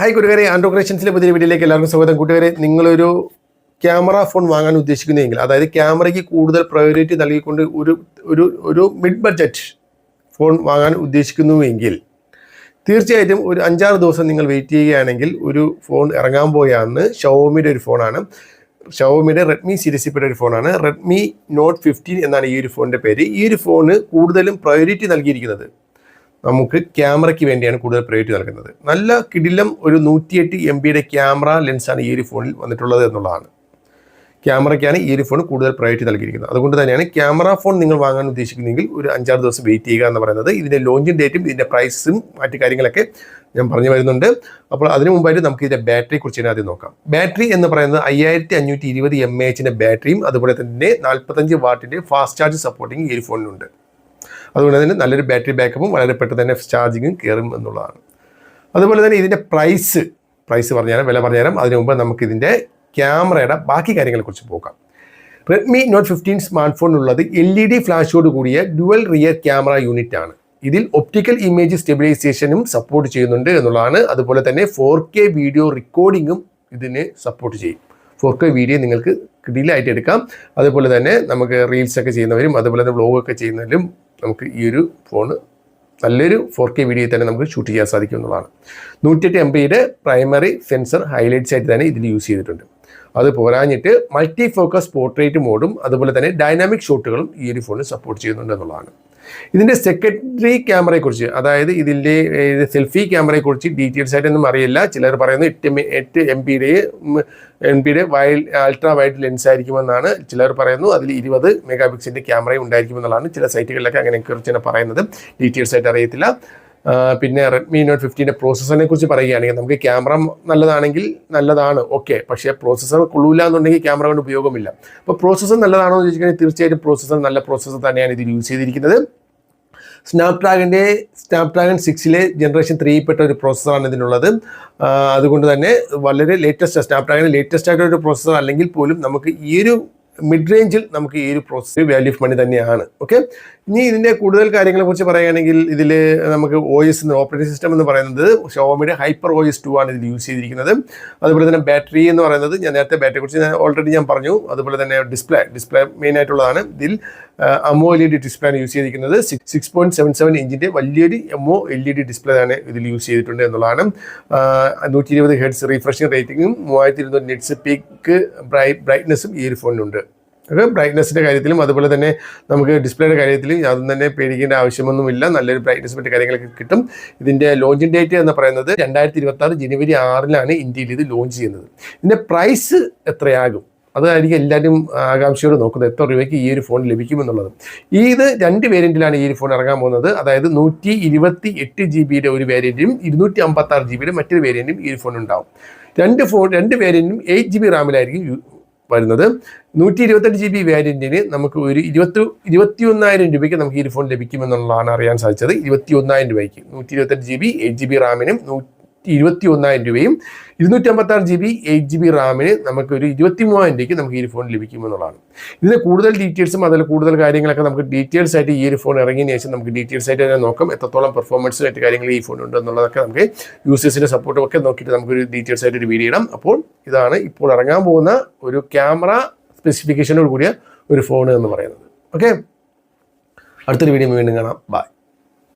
Hi കൂട്ടുകാരെ ആൻഡ്രോ ക്രിയേഷൻസിലെ പുതിയ വീഡിയോയിലേക്ക് എല്ലാവർക്കും സ്വാഗതം. കൂട്ടുകാരെ നിങ്ങളൊരു ക്യാമറ ഫോൺ വാങ്ങാൻ ഉദ്ദേശിക്കുന്നതെങ്കിൽ അതായത് ക്യാമറയ്ക്ക് കൂടുതൽ പ്രയോറിറ്റി നൽകിക്കൊണ്ട് ഒരു ഒരു ഒരു മിഡ് ബഡ്ജറ്റ് ഫോൺ വാങ്ങാൻ ഉദ്ദേശിക്കുന്നുവെങ്കിൽ തീർച്ചയായിട്ടും ഒരു അഞ്ചാറ് ദിവസം നിങ്ങൾ വെയിറ്റ് ചെയ്യുകയാണെങ്കിൽ ഒരു ഫോൺ ഇറങ്ങാൻ പോയാന്ന് ഷവോമിയുടെ ഒരു ഫോണാണ് ഷവോമിയുടെ റെഡ്മി സീരീസിൽപ്പെട്ട ഒരു ഫോണാണ് റെഡ്മി നോട്ട് ഫിഫ്റ്റീൻ എന്നാണ് ഈ ഒരു ഫോണിന്റെ പേര്. ഈ ഒരു ഫോണ് കൂടുതലും പ്രയോറിറ്റി നൽകിയിരിക്കുന്നത്. നമുക്ക് ക്യാമറയ്ക്ക് വേണ്ടിയാണ് കൂടുതൽ പ്രയോറിറ്റി നൽകുന്നത്. നല്ല കിടിലം ഒരു നൂറ്റിയെട്ട് എം ബിയുടെ ക്യാമറ ലെൻസാണ് ഈ ഒരു ഫോണിൽ വന്നിട്ടുള്ളത് എന്നുള്ളതാണ്. ക്യാമറയ്ക്കാണ് ഈ ഒരു ഫോൺ കൂടുതൽ പ്രയോറിറ്റി നൽകിയിരിക്കുന്നത്. അതുകൊണ്ട് തന്നെയാണ് ക്യാമറ ഫോൺ നിങ്ങൾ വാങ്ങാൻ ഉദ്ദേശിക്കുന്നെങ്കിൽ ഒരു അഞ്ചാറ് ദിവസം വെയിറ്റ് ചെയ്യുക എന്ന് പറയുന്നത്. ഇതിന്റെ ലോഞ്ചിങ് ഡേറ്റും ഇതിന്റെ പ്രൈസും മറ്റു കാര്യങ്ങളൊക്കെ ഞാൻ പറഞ്ഞു വരുന്നുണ്ട്. അപ്പോൾ അതിനു മുമ്പായിട്ട് നമുക്ക് ഇതിന്റെ ബാറ്ററിയെ കുറിച്ച് തന്നെ ആദ്യം നോക്കാം. ബാറ്ററി എന്ന് പറയുന്നത് അയ്യായിരത്തി അഞ്ഞൂറ്റി ഇരുപത് എം എ എച്ചിന്റെ ബാറ്ററിയും അതുപോലെ തന്നെ നാൽപ്പത്തഞ്ച് വാട്ടിന്റെ ഫാസ്റ്റ് ചാർജ് സപ്പോർട്ടിങ് ഈ ഒരു ഫോണിനുണ്ട് അതുകൊണ്ട് തന്നെ നല്ലൊരു ബാറ്ററി ബാക്കപ്പും വളരെ പെട്ടെന്ന് തന്നെ ചാർജിങ്ങും കയറും എന്നുള്ളതാണ്. അതുപോലെ തന്നെ ഇതിന്റെ പ്രൈസ് പ്രൈസ് പറഞ്ഞുതരാം വില പറഞ്ഞുതരാം. അതിനു മുമ്പ് നമുക്കിതിന്റെ ക്യാമറയുടെ ബാക്കി കാര്യങ്ങളെക്കുറിച്ച് പോകാം. റെഡ്മി നോട്ട് ഫിഫ്റ്റീൻ സ്മാർട്ട് ഫോണിനുള്ളത് എൽ ഇ ഡി ഫ്ലാഷോട് കൂടിയ ഡുവൽ റിയർ ക്യാമറ യൂണിറ്റ് ആണ്. ഇതിൽ ഒപ്റ്റിക്കൽ ഇമേജ് സ്റ്റെബിലൈസേഷനും സപ്പോർട്ട് ചെയ്യുന്നുണ്ട് എന്നുള്ളതാണ്. അതുപോലെ തന്നെ ഫോർ കെ വീഡിയോ റെക്കോർഡിങ്ങും ഇതിനെ സപ്പോർട്ട് ചെയ്യും. ഫോർ കെ വീഡിയോ നിങ്ങൾക്ക് ഡിലായിട്ട് എടുക്കാം. അതുപോലെ തന്നെ നമുക്ക് റീൽസൊക്കെ ചെയ്യുന്നവരും അതുപോലെ തന്നെ വ്ളോഗൊക്കെ ചെയ്യുന്നവരും നമുക്ക് ഈ ഒരു ഫോണ് നല്ലൊരു ഫോർ കെ വീഡിയോ തന്നെ നമുക്ക് ഷൂട്ട് ചെയ്യാൻ സാധിക്കും എന്നുള്ളതാണ്. നൂറ്റിയെട്ട് എം ബിയുടെ പ്രൈമറി സെൻസർ ഹൈലൈറ്റ്സ് ആയിട്ട് തന്നെ ഇതിൽ യൂസ് ചെയ്തിട്ടുണ്ട്. അത് പോരാഞ്ഞിട്ട് മൾട്ടി ഫോക്കസ് പോർട്രേറ്റ് മോഡും അതുപോലെ തന്നെ ഡൈനാമിക് ഷോട്ടുകളും ഈ ഒരു ഫോണിൽ സപ്പോർട്ട് ചെയ്യുന്നുണ്ട് എന്നുള്ളതാണ്. ഇതിന്റെ സെക്രട്ടറി ക്യാമറയെക്കുറിച്ച് അതായത് ഇതിന്റെ സെൽഫി ക്യാമറയെക്കുറിച്ച് ഡീറ്റെയിൽസ് ആയിട്ടൊന്നും അറിയില്ല. ചിലർ പറയുന്നത് എട്ട് എട്ട് എം പിയുടെ എം പിയുടെ വൈൽഡ് അൾട്രാ വൈഡ് ലെൻസ് ആയിരിക്കുമെന്നാണ് ചിലർ പറയുന്നു അതിൽ ഇരുപത് മെഗാ പിക്സലിന്റെ ക്യാമറയും ഉണ്ടായിരിക്കുമെന്നുള്ളതാണ് ചില സൈറ്റുകളിലൊക്കെ അങ്ങനെ കുറിച്ച് പറയുന്നത്. ഡീറ്റെയിൽസ് ആയിട്ട് അറിയത്തില്ല. പിന്നെ റെഡ്മി നോട്ട് ഫിഫ്റ്റീന്റെ പ്രോസസ്സറിനെ കുറിച്ച് പറയുകയാണെങ്കിൽ നമുക്ക് ക്യാമറ നല്ലതാണെങ്കിൽ നല്ലതാണ് ഓക്കെ പക്ഷേ പ്രോസസ്സർ കൊള്ളൂല എന്നുണ്ടെങ്കിൽ ക്യാമറ കൊണ്ട് ഉപയോഗമില്ല. അപ്പോൾ പ്രോസസ്സർ നല്ലതാണോ എന്ന് ചോദിച്ചിട്ടുണ്ടെങ്കിൽ തീർച്ചയായിട്ടും പ്രോസസ്സർ നല്ല പ്രോസസ്സർ തന്നെയാണ് ഇതിൽ യൂസ് ചെയ്തിരിക്കുന്നത്. സ്നാപ്ഡ്രാഗന്റെ സ്നാപ്ഡ്രാഗൺ സിക്സിലെ ജനറേഷൻ ത്രീയിൽപ്പെട്ട ഒരു പ്രോസസ്സറാണ് ഇതിനുള്ളത്. അതുകൊണ്ട് തന്നെ വളരെ ലേറ്റസ്റ്റ് സ്നാപ്ഡ്രാഗൺ ലേറ്റസ്റ്റ് ആയിട്ടുള്ള ഒരു പ്രോസസ്സർ അല്ലെങ്കിൽ പോലും നമുക്ക് ഈ ഒരു മിഡ് റേഞ്ചിൽ നമുക്ക് ഈ ഒരു പ്രോസസ് വാല്യൂ ഓഫ് മണി തന്നെയാണ്. ഓക്കെ ഇനി ഇതിന്റെ കൂടുതൽ കാര്യങ്ങളെ കുറിച്ച് പറയുകയാണെങ്കിൽ ഇതിൽ നമുക്ക് ഒ എസ് ഓപ്പറേറ്റിംഗ് സിസ്റ്റം എന്ന് പറയുന്നത് ഷോമിയുടെ ഹൈപ്പർ ഒ എസ് ടു ആണ് ഇതിൽ യൂസ് ചെയ്തിരിക്കുന്നത്. അതുപോലെ തന്നെ ബാറ്ററി എന്ന് പറയുന്നത് ഞാൻ നേരത്തെ ബാറ്ററിയെ കുറിച്ച് ഞാൻ ഓൾറെഡി ഞാൻ പറഞ്ഞു. അതുപോലെ തന്നെ ഡിസ്പ്ലേ ഡിസ്പ്ലേ മെയിൻ ആയിട്ടുള്ളതാണ് ഇതിൽ അമോ എൽ ഇ ഡി ഡിസ്പ്ലേ ആണ് യൂസ് ചെയ്തിരിക്കുന്നത്. Six six point seven seven ഇഞ്ചിന്റെ വലിയൊരു എമോ എൽ ഇ ഡി ഡിസ്പ്ലേ ആണ് ഇതിൽ യൂസ് ചെയ്തിട്ടുണ്ട് എന്നുള്ളതാണ്. നൂറ്റി ഇരുപത് ഹെഡ്സ് റീഫ്രഷിംഗ് റേറ്റിംഗും മൂവായിരത്തി ഇരുന്നൂറ് നെറ്റ്സ് പീക്ക് ബ്രൈറ്റ്നെസ്സും ഈ ഒരു ഫോണിനുണ്ട് അത് ബ്രൈറ്റ്നസിന്റെ കാര്യത്തിലും അതുപോലെ തന്നെ നമുക്ക് ഡിസ്പ്ലേയുടെ കാര്യത്തിലും അതും തന്നെ പേടിക്കേണ്ട ആവശ്യമൊന്നുമില്ല. നല്ലൊരു ബ്രൈറ്റ്നസ് മറ്റു കാര്യങ്ങളൊക്കെ കിട്ടും. ഇതിന്റെ ലോഞ്ചിങ് ഡേറ്റ് എന്ന് പറയുന്നത് രണ്ടായിരത്തി ഇരുപത്തി ആറ് ജനുവരി ആറിലാണ് ഇന്ത്യയിൽ ഇത് ലോഞ്ച് ചെയ്യുന്നത്. ഇതിന്റെ പ്രൈസ് എത്രയാകും? അതായിരിക്കും എല്ലാവരും ആകാംക്ഷയോട് നോക്കുന്നത്. എത്ര രൂപയ്ക്ക് ഈ ഒരു ഫോൺ ലഭിക്കുമെന്നുള്ളത് ഈ ഇത് രണ്ട് വേരിയന്റിലാണ് ഈ ഒരു ഫോൺ ഇറങ്ങാൻ പോകുന്നത്. അതായത് നൂറ്റി ഇരുപത്തി എട്ട് ജി ബിയുടെ ഒരു വേരിയന്റും ഇരുന്നൂറ്റി അമ്പത്താറ് ജി ബിയുടെ മറ്റൊരു വേരിയന്റും ഈ ഒരു ഫോൺ ഉണ്ടാവും. രണ്ട് ഫോൺ രണ്ട് വേരിയന്റും എയ്റ്റ് ജി ബി റാമിലായിരിക്കും വരുന്നത്. നൂറ്റി ഇരുപത്തെട്ട് ജി ബി വേരിയന്റിന് നമുക്ക് ഒരു ഇരുപത്തി ഇരുപത്തി ഒന്നായിരം രൂപയ്ക്ക് നമുക്ക് ഈ ഫോൺ ലഭിക്കുമെന്നുള്ളതാണ് അറിയാൻ സാധിച്ചത്. ഇരുപത്തി ഒന്നായിരം രൂപയ്ക്ക് നൂറ്റി ഇരുപത്തെട്ട് G B eight G B റാമിനും നൂറ്റി ഇരുപത്തി ഒന്നായിരം രൂപയും ഇരുന്നൂറ്റി അമ്പത്താറ് G B eight G B റാമിന് നമുക്ക് ഒരു ഇരുപത്തി മൂവായിരം രൂപയ്ക്ക് നമുക്ക് ഈ ഫോൺ ലഭിക്കുമെന്നുള്ളതാണ്. ഇതിന് കൂടുതൽ ഡീറ്റെയിൽസും അതിൽ കൂടുതൽ കാര്യങ്ങളൊക്കെ നമുക്ക് ഡീറ്റെയിൽസ് ആയിട്ട് ഈ ഒരു ഫോൺ ഇറങ്ങിയതിന് ശേഷം നമുക്ക് ഡീറ്റെയിൽസ് ആയിട്ട് തന്നെ നോക്കാം. എത്രത്തോളം പെർഫോമൻസ് ആയിട്ട് കാര്യങ്ങൾ ഈ ഫോൺ ഉണ്ട് എന്നുള്ളതൊക്കെ നമുക്ക് യൂസേഴ്സിന്റെ സപ്പോർട്ടും ഒക്കെ നോക്കിയിട്ട് നമുക്കൊരു ഡീറ്റെയിൽസ് ആയിട്ട് ഒരു വീഡിയോ ഇടാം. അപ്പോൾ ഇതാണ് ഇപ്പോൾ ഇറങ്ങാൻ പോകുന്ന ഒരു ക്യാമറ സ്പെസിഫിക്കേഷനോട് കൂടിയ ഒരു ഫോൺ എന്ന് പറയുന്നത്. ഓക്കെ അടുത്തൊരു വീഡിയോ വീണ്ടും കാണാം. ബൈ